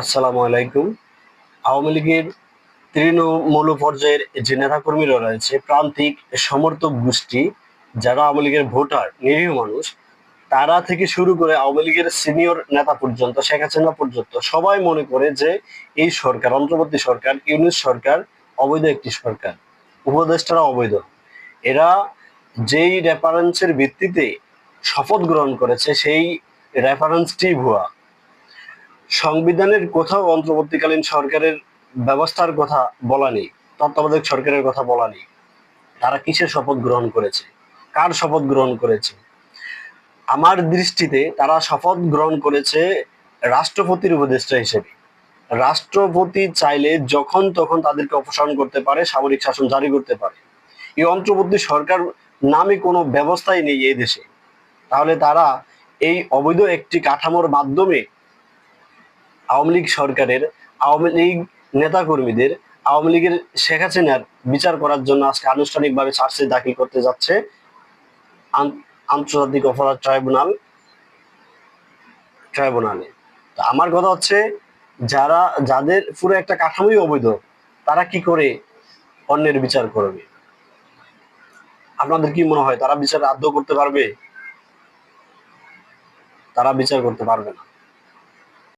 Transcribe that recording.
আসসালামু আলাইকুম। আওয়ামী লীগের তৃণমূল পর্যায়ের যে নেতাকর্মীরা রয়েছে, প্রান্তিক সমর্থক গোষ্ঠী, যারা আওয়ামী লীগের ভোটার, নিরীহ মানুষ, তারা থেকে শুরু করে আওয়ামী লীগের সিনিয়র নেতা পর্যন্ত, শেখ হাসিনা পর্যন্ত, সবাই মনে করে যে এই সরকার, অন্তর্বর্তী সরকার ইউনিট সরকার, অবৈধ একটি সরকার, উপদেষ্টারা অবৈধ। এরা যেই রেফারেন্সের ভিত্তিতে শপথ গ্রহণ করেছে, সেই রেফারেন্সটি ভুয়া। সংবিধানের কোথাও অন্তর্বর্তীকালীন সরকারের ব্যবস্থার কথা বলা নেই, তত্ত্বাবধায়ক সরকারের কথা বলা নেই। তারা কিসের শপথ গ্রহণ করেছে? কার শপথ গ্রহণ করেছে? আমার দৃষ্টিতে তারা শপথ গ্রহণ করেছে রাষ্ট্রপতির উপদেষ্টা হিসেবে। রাষ্ট্রপতি চাইলে যখন তখন তাদেরকে অপসারণ করতে পারে, সামরিক শাসন জারি করতে পারে। এই অন্তর্বর্তী সরকার নামে কোনো ব্যবস্থাই নেই এই দেশে। তাহলে তারা এই অবৈধ একটি কাঠামোর মাধ্যমে আওয়ামী লীগ সরকারের, আওয়ামী লীগ নেতাকর্মীদের, আওয়ামী লীগের শেখ হাসিনার বিচার করার জন্য আজকে আনুষ্ঠানিকভাবে চার্জশিট দাখিল করতে যাচ্ছে আন্তর্জাতিক অপরাধ ট্রাইব্যুনাল, ট্রাইব্যুনালে। আমার কথা হচ্ছে, যারা, যাদের পুরো একটা কাঠামোই অবৈধ, তারা কি করে অন্যের বিচার করবে? আপনাদের কি মনে হয়, তারা বিচার আদ্য করতে পারবে? তারা বিচার করতে পারবে না।